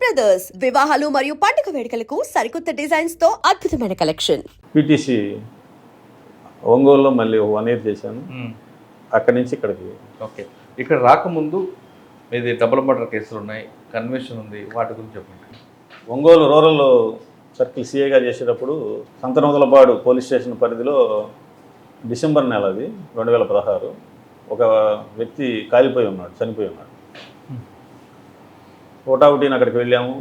Brothers వివాహాలు మరియు పండుగ వేడుకలకు సరికొత్త డిజైన్స్తో అద్భుతమైన కలెక్షన్ పీటీసీ ఒంగోలులో మళ్ళీ వన్ ఇయర్ చేశాను. మ్మ్. అక్కడి నుంచి ఇక్కడికి ఓకే ఇక్కడ రాకముందు మీది డబుల్ మర్డర్ కేసులు ఉన్నాయి. కన్వెన్షన్ ఉంది. వాటి గురించి చెప్పండి. ఒంగోలు రూరల్ సర్కిల్ సిఐగా చేసేటప్పుడు సంతనూతలపాడు పోలీస్ స్టేషన్ పరిధిలో డిసెంబర్ నెల అది రెండు వేల పదహారు. ఒక వ్యక్తి కాలిపోయి ఉన్నాడు చనిపోయి ఉన్నాడు. ఒకటిని అక్కడికి వెళ్ళాము.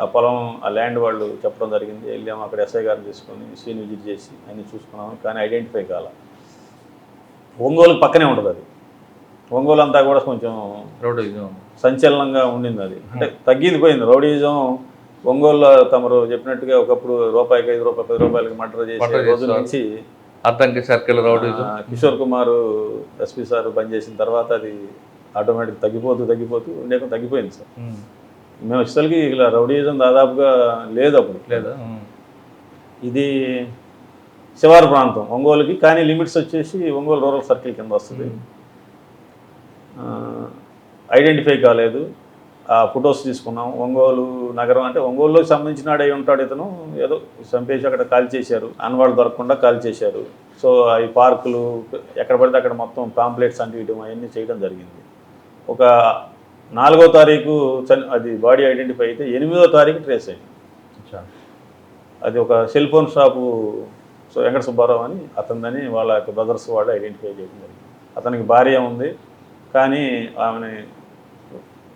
ఆ పొలం ఆ ల్యాండ్ వాళ్ళు చెప్పడం జరిగింది. వెళ్ళాము అక్కడ ఎస్ఐ గారిని తీసుకొని సీన్ విజిట్ చేసి అన్ని చూసుకున్నాము. కానీ ఐడెంటిఫై కాల. ఒంగోలు పక్కనే ఉంటుంది అది. ఒంగోలు అంతా కూడా కొంచెం ఉంది. సంచలనంగా ఉండింది అది. అంటే తగ్గింది పోయింది. రౌడీజం ఒంగోలులో తమరు చెప్పినట్టుగా ఒకప్పుడు రూపాయికి ఐదు రూపాయలు పది రూపాయలకి మర్డర్ చేసే చేసేవారు. నుంచి అద్దంకి సర్కిల్ రౌడీ ఆ, కిషోర్ కుమార్ ఎస్పీ సార్ పనిచేసిన తర్వాత అది ఆటోమేటిక్ తగ్గిపోతూ తగ్గిపోతూ ఉండేక తగ్గిపోయింది సార్. మేము. వచ్చేసరికి ఇలా రౌడీజం దాదాపుగా లేదు అప్పుడు. లేదా. ఇది శివారు ప్రాంతం ఒంగోలుకి కానీ లిమిట్స్ వచ్చేసి ఒంగోలు రూరల్ సర్కిల్ కింద వస్తుంది. ఐడెంటిఫై కాలేదు. ఆ ఫొటోస్ తీసుకున్నాం. ఒంగోలు నగరం అంటే ఒంగోలులోకి సంబంధించిన అయి ఉంటాడు ఇతను. ఏదో చంపేసి అక్కడ కాల్ చేశారు. అన్వాడు దొరకకుండా కాల్ చేశారు. సో ఈ పార్కులు ఎక్కడ పడితే అక్కడ మొత్తం పాంప్లెట్స్ అంటివ్వడం అవన్నీ చేయడం జరిగింది. ఒక నాలుగో తారీఖు అది బాడీ ఐడెంటిఫై అయితే ఎనిమిదో తారీఖు ట్రేస్ అయింది. అది ఒక cell phone shop so Venkata Subbarao అని అతనిదని వాళ్ళ యొక్క బ్రదర్స్ వాళ్ళు ఐడెంటిఫై చేయడం జరిగింది. అతనికి భార్య ఉంది కానీ ఆమెని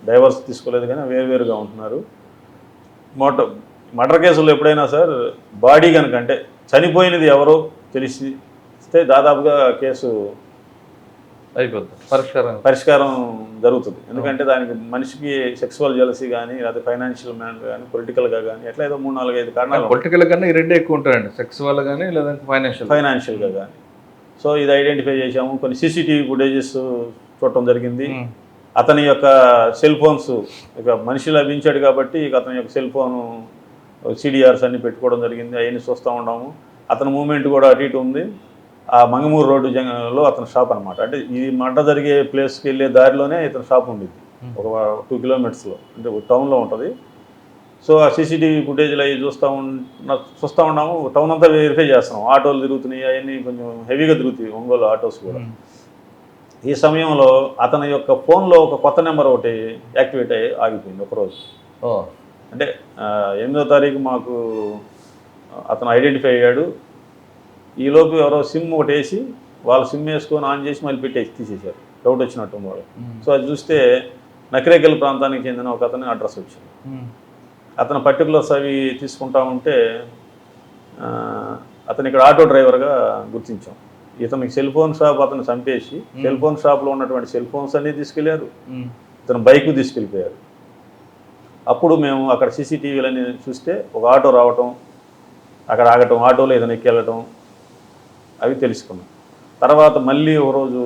డైవర్స్ తీసుకోలేదు కానీ వేరువేరుగా ఉంటున్నారు. మోట మర్డర్ కేసుల్లో ఎప్పుడైనా సార్ బాడీ కనుక అంటే చనిపోయినది ఎవరో తెలిసిస్తే దాదాపుగా కేసు పరిష్కారం. పరిష్కారం జరుగుతుంది. ఎందుకంటే దానికి మనిషికి సెక్సువల్ జలసీ కానీ లేదా ఫైనాన్షియల్ మ్యాన్ కానీ పొలిటికల్గా కానీ ఎట్లా ఏదో మూడు నాలుగు ఐదు కారణాలు. పొలిటికల్ కన్నా ఈ రెండే ఎక్కువ ఉంటాయండి. సెక్సువల్ కానీ లేదంటే ఫైనాన్షియల్ ఫైనాన్షియల్గా కానీ సో ఇది ఐడెంటిఫై చేశాము. కొన్ని సీసీటీవీ ఫుటేజెస్ చూడటం జరిగింది. అతని యొక్క సెల్ ఫోన్స్ ఇక మనిషి లభించాడు కాబట్టి ఇక అతని యొక్క సెల్ ఫోన్ సిడిఆర్స్ అన్ని పెట్టుకోవడం జరిగింది. అవన్నీ చూస్తూ ఉన్నాము. అతని మూమెంట్ కూడా అటు ఇటు ఉంది. ఆ మంగమూరు రోడ్డు జంగంలో అతని షాప్ అనమాట అంటే ఈ మంట జరిగే ప్లేస్కి వెళ్ళే దారిలోనే ఇతని షాప్ ఉండిద్ది. ఒక టూ కిలోమీటర్స్లో. అంటే టౌన్లో ఉంటుంది. సో ఆ సీసీటీవీ ఫుటేజ్లు అవి చూస్తూ ఉన్న చూస్తూ ఉన్నాము. టౌన్ అంతా వెరిఫై చేస్తున్నాం. ఆటోలు తిరుగుతున్నాయి. అవన్నీ కొంచెం హెవీగా తిరుగుతాయి ఒంగోలు ఆటోస్ కూడా. ఈ సమయంలో అతని యొక్క ఫోన్లో ఒక కొత్త నెంబర్ ఒకటి యాక్టివేట్ అయ్యి ఆగిపోయింది ఒకరోజు. అంటే ఎనిమిదో తారీఖు మాకు అతను ఐడెంటిఫై అయ్యాడు. ఈలోపు ఎవరో సిమ్ ఒకటి వేసి వాళ్ళు సిమ్ వేసుకొని ఆన్ చేసి మళ్ళీ పెట్టేసి తీసేశారు. డౌట్ వచ్చినట్టు వాడు సో అది చూస్తే నకిరేకల్ ప్రాంతానికి చెందిన ఒక అతని అడ్రస్ వచ్చింది. అతను పర్టికులర్స్ అవి తీసుకుంటా ఉంటే అతను ఇక్కడ ఆటో డ్రైవర్గా గుర్తించాం. ఇతనికి సెల్ ఫోన్ షాప్ అతను చంపేసి సెల్ ఫోన్ షాప్లో ఉన్నటువంటి సెల్ ఫోన్స్ అన్నీ తీసుకెళ్ళారు. ఇతను బైక్ తీసుకెళ్ళిపోయారు. అప్పుడు మేము అక్కడ సీసీటీవీలన్నీ చూస్తే ఒక ఆటో రావటం అక్కడ ఆగటం ఆటోలో ఏదైనా ఎక్కి వెళ్ళటం అవి తెలుసుకున్నాం. తర్వాత మళ్ళీ ఒక రోజు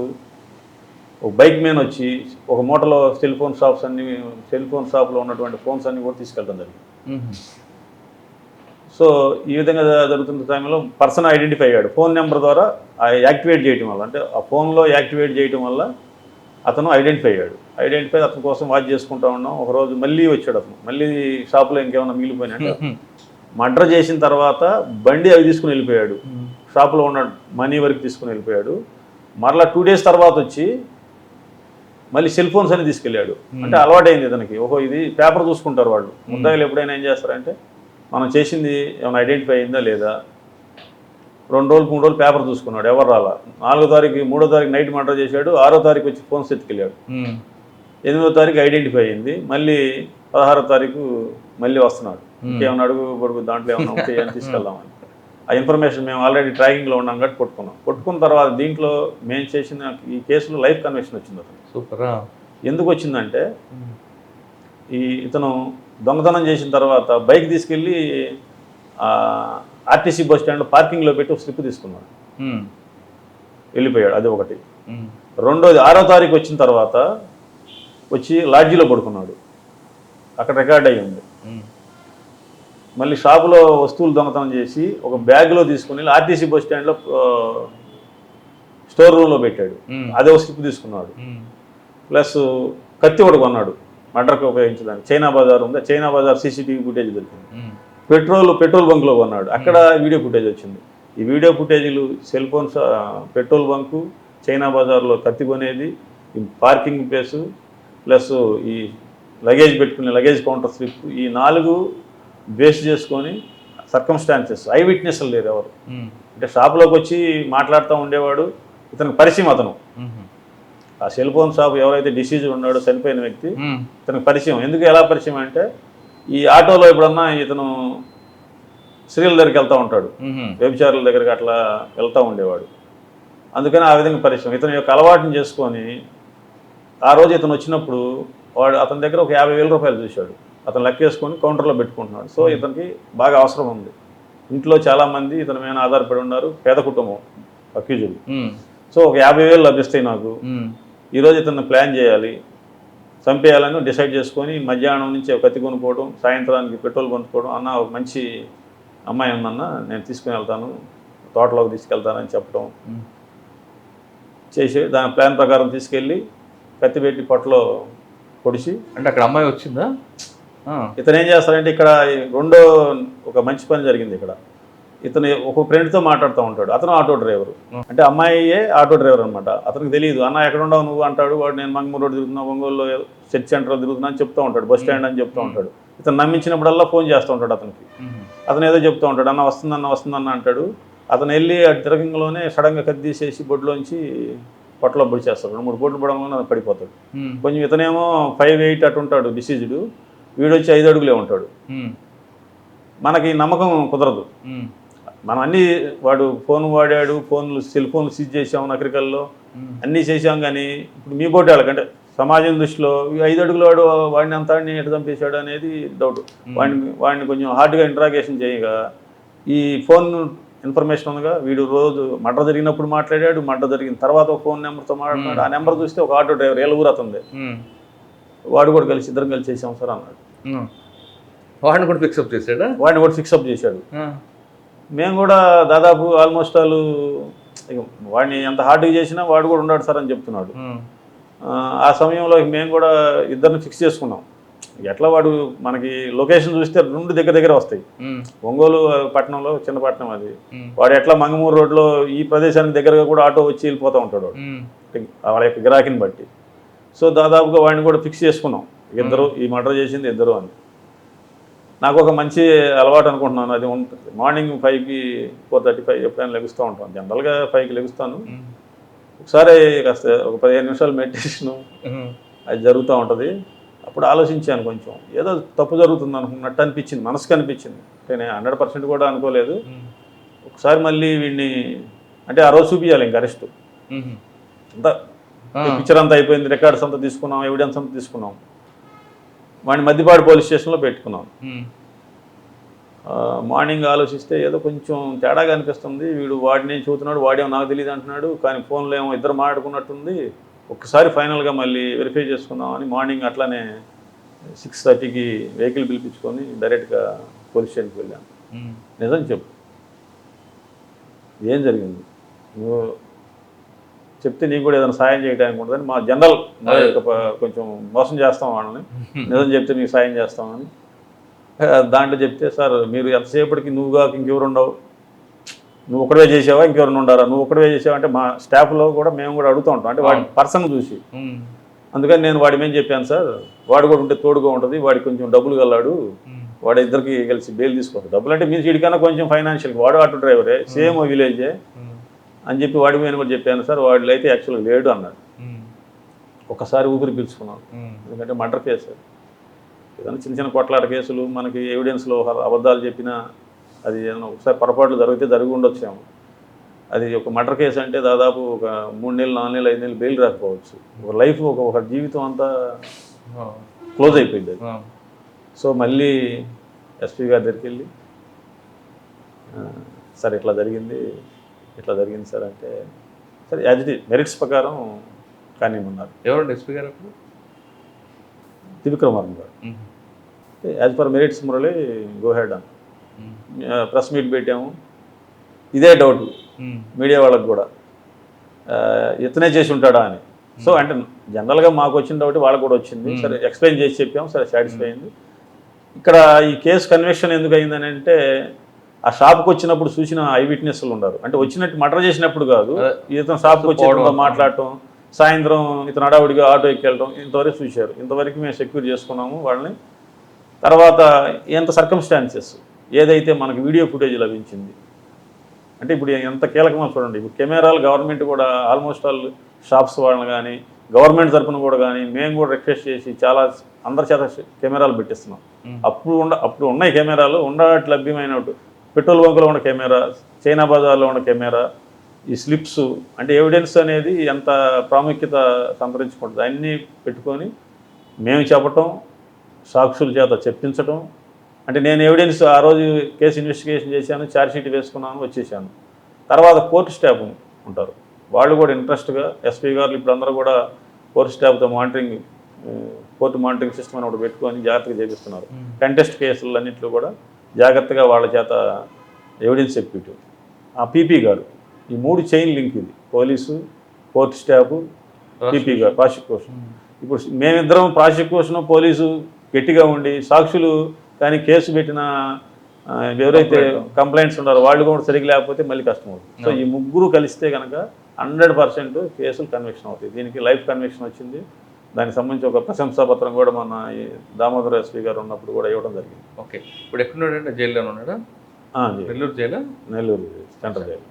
ఒక బైక్ మ్యాన్ వచ్చి ఒక మూటలో సెల్ ఫోన్ షాప్స్ అన్ని సెల్ ఫోన్ షాప్లో ఉన్నటువంటి ఫోన్స్ అన్ని కూడా తీసుకెళ్ళడం జరిగింది. సో ఈ విధంగా జరుగుతున్న టైంలో పర్సన్ ఐడెంటిఫై అయ్యాడు. ఫోన్ నెంబర్ ద్వారా యాక్టివేట్ చేయడం వల్ల అంటే ఆ ఫోన్లో యాక్టివేట్ చేయడం వల్ల అతను ఐడెంటిఫై అయ్యాడు. ఐడెంటిఫై అతని కోసం వాచ్ చేసుకుంటా ఉన్నాం. ఒకరోజు మళ్ళీ వచ్చాడు అతను. మళ్ళీ షాప్లో ఇంకేమైనా మిగిలిపోయినట్టు మర్డర్ చేసిన తర్వాత బండి అవి తీసుకుని వెళ్ళిపోయాడు. షాప్లో ఉన్న మనీ వరకు తీసుకుని వెళ్ళిపోయాడు. మరలా టూ డేస్ తర్వాత వచ్చి మళ్ళీ సెల్ ఫోన్స్ అని తీసుకెళ్ళాడు. అంటే అలవాటైంది ఇతనికి. ఓహో ఇది పేపర్ చూసుకుంటారు వాళ్ళు. ముద్దాయిలు ఎప్పుడైనా ఏం చేస్తారంటే మనం చేసింది ఏమైనా ఐడెంటిఫై అయిందా లేదా? రెండు రోజులు మూడు రోజులు పేపర్ చూసుకున్నాడు. ఎవరు రాలా? నాలుగో తారీఖు మూడో తారీఖు నైట్ మర్డర్ చేశాడు. ఆరో తారీఖు వచ్చి ఫోన్స్ ఎత్తుకెళ్ళాడు. ఎనిమిదో తారీఖు ఐడెంటిఫై అయింది. మళ్ళీ పదహారో తారీఖు మళ్ళీ వస్తున్నాడు. ఇంకేమన్నా అడుగు పొడుగు దాంట్లో ఏమన్నా తీసుకెళ్దామని. ఆ ఇన్ఫర్మేషన్ మేము ఆల్రెడీ ట్రాకింగ్లో ఉన్నాం కాబట్టి కొట్టుకున్నాం. కొట్టుకున్న తర్వాత దీంట్లో మేము చేసిన ఈ కేసులో లైఫ్ కన్వెక్షన్ వచ్చింది అతను. సూపరా ఎందుకు వచ్చిందంటే ఈ ఇతను దొంగతనం చేసిన తర్వాత బైక్ తీసుకెళ్ళి ఆర్టీసీ బస్ స్టాండ్ పార్కింగ్లో పెట్టి ఒక స్లిప్ తీసుకున్నాడు. వెళ్ళిపోయాడు అది ఒకటి. రెండోది ఆరో తారీఖు వచ్చిన తర్వాత వచ్చి లాడ్జీలో పడుకున్నాడు. అక్కడ రికార్డ్ అయ్యి ఉంది. మళ్ళీ షాపులో వస్తువులు దొంగతనం చేసి ఒక బ్యాగ్లో తీసుకుని వెళ్ళి ఆర్టీసీ బస్ స్టాండ్లో స్టోర్ రూమ్లో పెట్టాడు. అదే ఒక స్లిప్ తీసుకున్నాడు ప్లస్ కత్తి ఒకటి కొన్నాడు మర్డర్కి ఉపయోగించడానికి. చైనా బజార్ ఉంది. చైనా బజార్ సీసీటీవీ ఫుటేజ్ దొరికింది. పెట్రోల్ పెట్రోల్ బంక్లో కొన్నాడు. అక్కడ వీడియో ఫుటేజ్ వచ్చింది. ఈ వీడియో ఫుటేజీలు cell phones petrol bunk China బజార్లో కత్తి కొనేది ఈ పార్కింగ్ ప్లేసు ప్లస్ ఈ లగేజ్ పెట్టుకునే లగేజ్ కౌంటర్ స్లిప్ ఈ నాలుగు బేస్ చేసుకొని సర్కమ్స్టాన్సెస్ ఐ విట్నెస్లు లేరు ఎవరు. అంటే షాప్లోకి వచ్చి మాట్లాడుతూ ఉండేవాడు ఇతనికి పరిచయం అతను. ఆ సెల్ ఫోన్ షాప్ ఎవరైతే డిసీజ్ ఉన్నాడో చనిపోయిన వ్యక్తి. ఇతనికి పరిచయం ఎందుకు ఎలా పరిచయం అంటే ఈ ఆటోలో ఎప్పుడన్నా ఇతను స్త్రీల దగ్గరికి వెళ్తూ ఉంటాడు. వ్యభిచారుల దగ్గరికి అట్లా వెళ్తూ ఉండేవాడు అందుకని ఆ విధంగా పరిచయం ఇతని యొక్క అలవాటుని చేసుకొని ఆ రోజు ఇతను వచ్చినప్పుడు వాడు అతని దగ్గర ఒక యాభై వేల రూపాయలు చూశాడు అతను లెక్కేసుకొని కౌంటర్లో పెట్టుకుంటున్నాడు సో ఇతనికి బాగా అవసరం ఉంది ఇంట్లో చాలామంది ఇతని మీద ఆధారపడి ఉన్నారు పేద కుటుంబం అక్యూజులు ఉమ్. సో ఒక యాభై వేలు లభిస్తాయి నాకు ఉమ్. ఈరోజు ఇతను ప్లాన్ చేయాలి చంపేయాలని డిసైడ్ చేసుకొని మధ్యాహ్నం నుంచి కత్తి కొనుక్కోవడం సాయంత్రానికి పెట్రోల్ కొనుక్కోవడం అన్న ఒక మంచి అమ్మాయి ఉందన్న నేను తీసుకుని వెళ్తాను తోటలోకి తీసుకెళ్తానని చెప్పడం. చేసి దాని ప్లాన్ ప్రకారం తీసుకెళ్ళి కత్తి పెట్టి పొట్టలో పొడిచి అంటే అక్కడ అమ్మాయి వచ్చిందా. ఇతను ఏం చేస్తాడంటే ఇక్కడ రెండో ఒక మంచి పని జరిగింది ఇక్కడ. ఇతను ఒక ఫ్రెండ్తో మాట్లాడుతూ ఉంటాడు. అతను ఆటో డ్రైవర్. అంటే అమ్మాయియే ఆటో డ్రైవర్ అనమాట అతనికి తెలియదు అన్న ఎక్కడ ఉండవు నువ్వు? అంటాడు. వాడు నేను మంగమూరు రోడ్ తిరుగుతున్నా ఒంగోలులో చర్చ్ సెంటర్లో తిరుగుతున్నా అని చెప్తూ ఉంటాడు. బస్ స్టాండ్ అని చెప్తూ ఉంటాడు. ఇతను నమ్మించినప్పుడల్లా ఫోన్ చేస్తూ ఉంటాడు అతనికి. అతను ఏదో చెప్తూ ఉంటాడు. అన్న వస్తుందన్న వస్తుందన్న అంటాడు. అతను వెళ్ళి ఆ తిరగంలోనే సడన్గా కత్తి తీసేసి బొడ్లోంచి పొట్టలో పొడి చేస్తాడు రెండు మూడు బొడ్లు పడంలోనే పడిపోతాడు. కొంచెం ఇతనేమో ఫైవ్ ఎయిట్ అటు ఉంటాడు డిసీజుడు వీడు వచ్చి ఐదు అడుగులే ఉంటాడు. మనకి నమ్మకం కుదరదు. మనం అన్ని వాడు ఫోన్ వాడాడు ఫోన్లు సెల్ ఫోన్లు సీజ్ చేసాం నకరికల్లో ఉమ్. అన్నీ చేసాం కానీ ఇప్పుడు మీ పోటీ వాళ్ళకంటే సమాజం దృష్టిలో ఈ ఐదు అడుగుల వాడు వాడిని అంతా ఎటు చంపేశాడు అనేది డౌట్ వాడిని వాడిని కొంచెం హార్డ్గా ఇంట్రాగేషన్ చేయగా ఈ ఫోన్ ఇన్ఫర్మేషన్ ఉందిగా వీడు రోజు మర్డర్ జరిగినప్పుడు మాట్లాడాడు మర్డర్ జరిగిన తర్వాత ఒక ఫోన్ నెంబర్తో మాట్లాడినాడు ఆ నెంబర్ చూస్తే ఒక ఆటో డ్రైవర్ ఏళ్ళ ఊరు ఉమ్. వాడు కూడా కలిసి ఇద్దరం కలిసి చేసాం సార్ అన్నాడు. వాడిని కూడా ఫిక్సప్ చేశాడా వాడిని కూడా ఫిక్సప్ చేశాడు. మేము కూడా దాదాపు ఆల్మోస్ట్ వాళ్ళు ఇక వాడిని ఎంత హార్డ్గా చేసినా వాడు కూడా ఉన్నాడు సార్ అని చెప్తున్నాడు. ఆ, సమయంలో మేము కూడా ఇద్దరిని ఫిక్స్ చేసుకున్నాం ఎట్లా వాడు మనకి లొకేషన్ చూస్తే రెండు దగ్గర దగ్గర వస్తాయి. ఒంగోలు పట్టణంలో చిన్న పట్టణం అది. వాడు ఎట్లా మంగమూరు రోడ్లో ఈ ప్రదేశానికి దగ్గరగా కూడా ఆటో వచ్చి వెళ్ళిపోతూ ఉంటాడు. వాళ్ళ యొక్క గిరాకీని బట్టి సో దాదాపుగా వాడిని కూడా ఫిక్స్ చేసుకున్నాం ఇద్దరు ఈ మర్డర్ చేసింది ఇద్దరు అని నాకు ఒక మంచి అలవాటు అనుకుంటున్నాను అది ఉంటుంది మార్నింగ్ ఫైవ్కి ఫోర్ థర్టీ ఫైవ్ ఎప్పుడైనా లెగుస్తూ ఉంటాను జనరల్గా ఫైవ్కి లెగుస్తాను. ఒకసారి కాస్త ఒక పదిహేను నిమిషాలు మెడిటేషను. అది జరుగుతూ ఉంటుంది అప్పుడు ఆలోచించాను కొంచెం ఏదో తప్పు జరుగుతుంది అనుకున్నట్టు అనిపించింది మనసుకు అనిపించింది అంటే నేను హండ్రెడ్ పర్సెంట్ కూడా అనుకోలేదు. ఒకసారి మళ్ళీ వీడిని అంటే ఆ రోజు చూపించాలి ఇంక అరెస్ట్. అంతా. పిక్చర్ అంతా అయిపోయింది రికార్డ్స్ అంతా తీసుకున్నాం ఎవిడెన్స్ అంతా తీసుకున్నాం. వాడిని మద్దిపాడు పోలీస్ స్టేషన్లో పెట్టుకున్నాం. మార్నింగ్ ఆలోచిస్తే ఏదో కొంచెం తేడాగా అనిపిస్తుంది. వీడు వాడిని చూస్తున్నాడు వాడేమో నాకు తెలియదు అంటున్నాడు కానీ ఫోన్లో ఏమో ఇద్దరు మాట్లాడుకున్నట్టుంది. ఒక్కసారి ఫైనల్గా మళ్ళీ వెరిఫై చేసుకుందాం అని మార్నింగ్ అట్లానే సిక్స్ థర్టీకి వెహికల్ పిలిపించుకొని డైరెక్ట్గా పోలీస్ స్టేషన్కి వెళ్ళాను. నిజం చెప్పు. ఏం జరిగింది? నువ్వు చెప్తే నీకు కూడా ఏదైనా సాయం చేయడానికి ఉంటుందని మా జనరల్ కొంచెం మోసం చేస్తాం వాళ్ళని. నిజం చెప్తే మీకు సాయం చేస్తామని దాంట్లో చెప్తే సార్ మీరు ఎంతసేపటికి నువ్వుగా ఇంకెవరు ఉండవు. నువ్వు ఒకడే చేసావా ఇంకెవరు ఉండారా? నువ్వు ఒకడే చేసావా? అంటే మా స్టాఫ్లో కూడా మేము కూడా అడుగుతూ ఉంటాం. అంటే వాడి పర్సన్ చూసి. అందుకని నేను వాడి మేము చెప్పాను సార్ వాడు కూడా ఉంటే తోడుగా ఉంటుంది వాడికి కొంచెం డబ్బులు గల్లాడు. వాడు ఇద్దరికి కలిసి బెయిల్ తీసుకోవాలి డబ్బులు అంటే మీ సీడికన్నా కొంచెం ఫైనాన్షియల్ వాడు ఆటో డ్రైవరే సేమ్ విలేజే. అని చెప్పి వాడి మీద కూడా చెప్పాను సార్ వాడిలో అయితే యాక్చువల్గా లేడు అన్నాడు. ఒకసారి ఊపిరి పీల్చుకున్నాను. ఎందుకంటే మర్డర్ కేసు ఏదైనా చిన్న చిన్న కొట్లాట కేసులు మనకి ఎవిడెన్స్లో అబద్ధాలు చెప్పినా అది ఏదైనా ఒకసారి పొరపాట్లు జరిగితే జరిగి ఉండొచ్చేమో అది ఒక మర్డర్ కేసు అంటే దాదాపు ఒక మూడు నెలలు నాలుగు నెలలు ఐదు నెలలు బెయిల్ రాకపోవచ్చు ఒక లైఫ్ ఒక ఒక జీవితం అంతా. క్లోజ్ అయిపోయింది అది. సో మళ్ళీ ఎస్పీ గారి దగ్గరికి వెళ్ళి సార్ ఇట్లా జరిగింది ఇట్లా జరిగింది సార్ అంటే సరే యాజ్ ఇట్ మెరిట్స్ ప్రకారం కానివ్వమన్నారు ఎవరండి ఎస్పీ గారు అప్పుడు? త్రివిక్రమార్మ గారు. As per merits Murali go ahead అని ఉమ్. ప్రెస్ మీట్ పెట్టాము. ఇదే డౌట్. మీడియా వాళ్ళకి కూడా. ఇతనే చేసి ఉంటాడా అని. సో అంటే జనరల్గా మాకు వచ్చింది ఒకటి వాళ్ళకు కూడా వచ్చింది. సరే ఎక్స్ప్లెయిన్ చేసి చెప్పాం సరే సాటిస్ఫై అయింది. ఇక్కడ ఈ కేసు కన్విక్షన్ ఎందుకు అయిందని అంటే ఆ షాప్కి వచ్చినప్పుడు చూసిన ఐ విట్నెస్లు ఉన్నారు అంటే వచ్చినట్టు మర్డర్ చేసినప్పుడు కాదు. ఇతను షాప్కి వచ్చి మాట్లాడటం సాయంత్రం ఇతను అడావుడిగా ఆటో ఎక్కెళ్ళడం ఇంతవరకు చూశారు. ఇంతవరకు మేము సెక్యూర్ చేసుకున్నాము వాళ్ళని. తర్వాత ఎంత సర్కమ్స్టాన్సెస్ ఏదైతే మనకు వీడియో ఫుటేజ్ లభించింది? అంటే ఇప్పుడు ఎంత కీలకమో చూడండి. ఇప్పుడు కెమెరాలు గవర్నమెంట్ కూడా ఆల్మోస్ట్ ఆల్ షాప్స్ వాళ్ళని కానీ గవర్నమెంట్ తరపున కూడా కానీ మేము కూడా రిక్వెస్ట్ చేసి చాలా అందరి చేత కెమెరాలు పెట్టిస్తున్నాం. అప్పుడు ఉండ అప్పుడు ఉన్నాయి కెమెరాలు. ఉండటి లభ్యమైన పెట్రోల్ బంకులో ఉన్న కెమెరా చైనా బజార్లో ఉన్న కెమెరా ఈ స్లిప్స్ అంటే ఎవిడెన్స్ అనేది ఎంత ప్రాముఖ్యత సంతరించుకుంటుంది? అన్నీ పెట్టుకొని మేము చెప్పటం సాక్షుల చేత చెప్పించటం. అంటే నేను ఎవిడెన్స్ ఆ రోజు కేసు ఇన్వెస్టిగేషన్ చేశాను ఛార్జ్షీట్ వేసుకున్నాను వచ్చేసాను. తర్వాత కోర్టు స్టాఫ్ ఉంటారు. వాళ్ళు కూడా ఇంట్రెస్ట్గా ఎస్పీ గారు ఇప్పుడు అందరూ కూడా కోర్టు స్టాఫ్తో మానిటరింగ్ కోర్టు మానిటరింగ్ సిస్టమ్ అని ఒకటి పెట్టుకొని జాగ్రత్తగా చేపిస్తున్నారు. కంటెస్ట్ కేసులు అన్నింటిలో కూడా జాగ్రత్తగా వాళ్ళ చేత ఎవిడెన్స్ చెప్పిట్టు ఆ పీపీ గారు ఈ మూడు చైన్ లింక్ ఇది. పోలీసు కోర్టు స్టాఫ్ పీపీ గారు ప్రాసిక్యూషన్ ఇప్పుడు మేమిద్దరం ప్రాసిక్యూషన్ పోలీసు గట్టిగా ఉండి సాక్షులు కానీ కేసు పెట్టిన ఎవరైతే కంప్లైంట్స్ ఉన్నారో వాళ్ళు కూడా సరిగ్గా లేకపోతే మళ్ళీ కష్టం అవుతుంది. సో ఈ ముగ్గురు కలిస్తే కనుక హండ్రెడ్ పర్సెంట్ కేసులు కన్విక్షన్ అవుతాయి. దీనికి లైఫ్ కన్విక్షన్ వచ్చింది. దానికి సంబంధించి ఒక ప్రశంసా పత్రం కూడా మన ఈ దామోదర ఎస్పీ గారు ఉన్నప్పుడు కూడా ఇవ్వడం జరిగింది. ఓకే. ఇప్పుడు ఎక్కడున్నాడంటే జైల్లో ఉన్నాడా? నెల్లూరు జైలా? Nellore central jail.